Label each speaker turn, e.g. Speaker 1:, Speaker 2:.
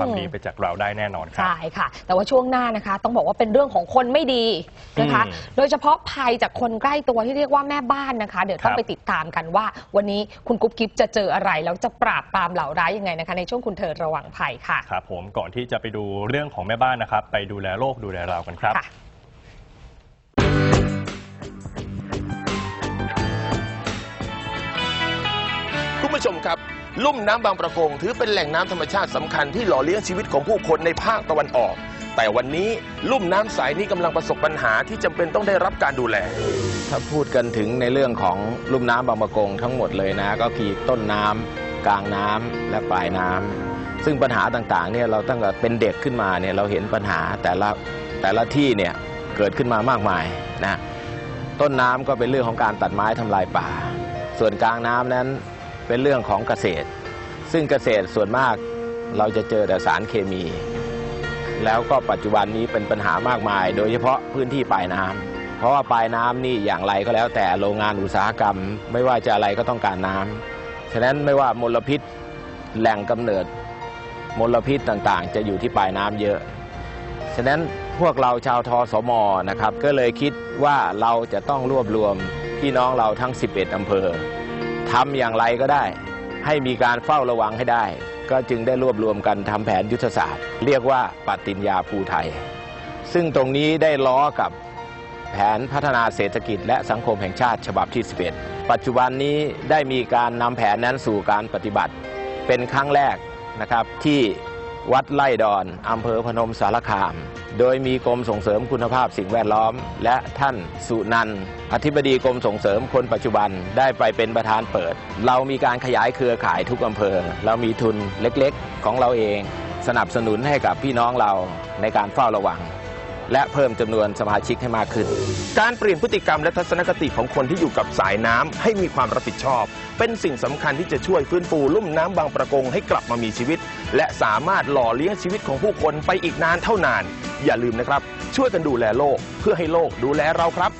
Speaker 1: ความดีไปจากเราได้แน่นอนครับ
Speaker 2: ใช่ค่ะ แต่ว่าช่วงหน้านะคะ ต้องบอกว่าเป็นเรื่องของคนไม่ดีนะคะ
Speaker 1: อืม
Speaker 2: โดยเฉพาะภัยจากคนใกล้ตัวที่เรียกว่าแม่บ้านนะคะ เดี๋ยวต้อง
Speaker 1: ครับ
Speaker 2: ไปติดตามกันว่า วันนี้คุณกุ๊บกิ๊บจะเจออะไร แล้วจะปราบปรามเหล่าร้ายยังไงนะคะ ในช่วงคุณเธอระวังภัยค่ะ
Speaker 1: ครับผมก่อนที่จะไปดูเรื่องของแม่บ้านนะครับ ไปดูแลโลกดูแลเรากันครับ
Speaker 2: ค่ะ
Speaker 3: คุณผู้ชมครับ ลุ่มน้ำบางประกง ถือเป็นแหล่งน้ำธรรมชาติสำคัญที่หล่อเลี้ยงชีวิตของผู้คนในภาคตะวันออก แต่วันนี้ลุ่มน้ำสายนี้กำลังประสบปัญหาที่จำเป็นต้องได้รับการดูแล
Speaker 4: ถ้าพูดกันถึงในเรื่องของลุ่มน้ำบางประกงทั้งหมดเลยนะ ก็คือต้นน้ำกลางน้ำและปลายน้ำซึ่งปัญหาต่างๆเนี่ยเราตั้งแต่เป็นเด็กขึ้นมาเนี่ยเราเห็นปัญหาแต่ละแต่ละที่เนี่ยเกิดขึ้นมามากมายนะต้นน้ำก็เป็นเรื่องของการตัดไม้ทำลายป่า ส่วนกลางน้ำนั้น เป็นเรื่องของเกษตร ซึ่งเกษตรส่วนมากเราจะเจอแต่สารเคมี แล้วก็ปัจจุบันนี้เป็นปัญหามากมาย โดยเฉพาะพื้นที่ปลายน้ำเพราะว่าปลายน้ำนี่อย่างไรก็แล้วแต่โรงงานอุตสาหกรรม ไม่ว่าจะอะไรก็ต้องการน้ำฉะนั้นไม่ว่ามลพิษแหล่งกำเนิดมลพิษต่างๆ จะอยู่ที่ปลายน้ำเยอะ ฉะนั้นพวกเราชาวทสมนะครับ ก็เลยคิดว่าเราจะต้องรวบรวมพี่น้องเราทั้ง 11 อำเภอ ทำอย่างไรก็ได้ ให้มีการเฝ้าระวังให้ได้ ก็จึงได้รวบรวมกันทำแผนยุทธศาสตร์ เรียกว่าปฏิญญาภูไทย ซึ่งตรงนี้ได้ล้อกับแผนพัฒนาเศรษฐกิจและสังคมแห่งชาติฉบับที่ 11 ปัจจุบันนี้ได้มีการนำแผนนั้นสู่การปฏิบัติ เป็นครั้งแรกนะครับที่วัดไล่ดอนอำเภอพนมสารคาม โดยมีกรมส่งเสริมคุณภาพสิ่งแวดล้อม และท่านสุนันอธิบดีกรมส่งเสริมคนปัจจุบันได้ไปเป็นประธานเปิด เรามีการขยายเครือข่ายทุกอำเภอ เรามีทุนเล็กๆ ของเราเอง สนับสนุนให้กับพี่น้องเราในการเฝ้าระวัง และเพิ่มจำนวนสมาชิกให้มากขึ้น
Speaker 3: การเปลี่ยนพฤติกรรมและทัศนคติของคนที่อยู่กับสายน้ำให้มีความรับผิดชอบ เป็นสิ่งสำคัญที่จะช่วยฟื้นฟูลุ่มน้ำบางประกงให้กลับมามีชีวิต และสามารถหล่อเลี้ยงชีวิตของผู้คนไปอีกนานเท่านาน อย่าลืมนะครับ ช่วยกันดูแลโลกเพื่อให้โลกดูแลเราครับ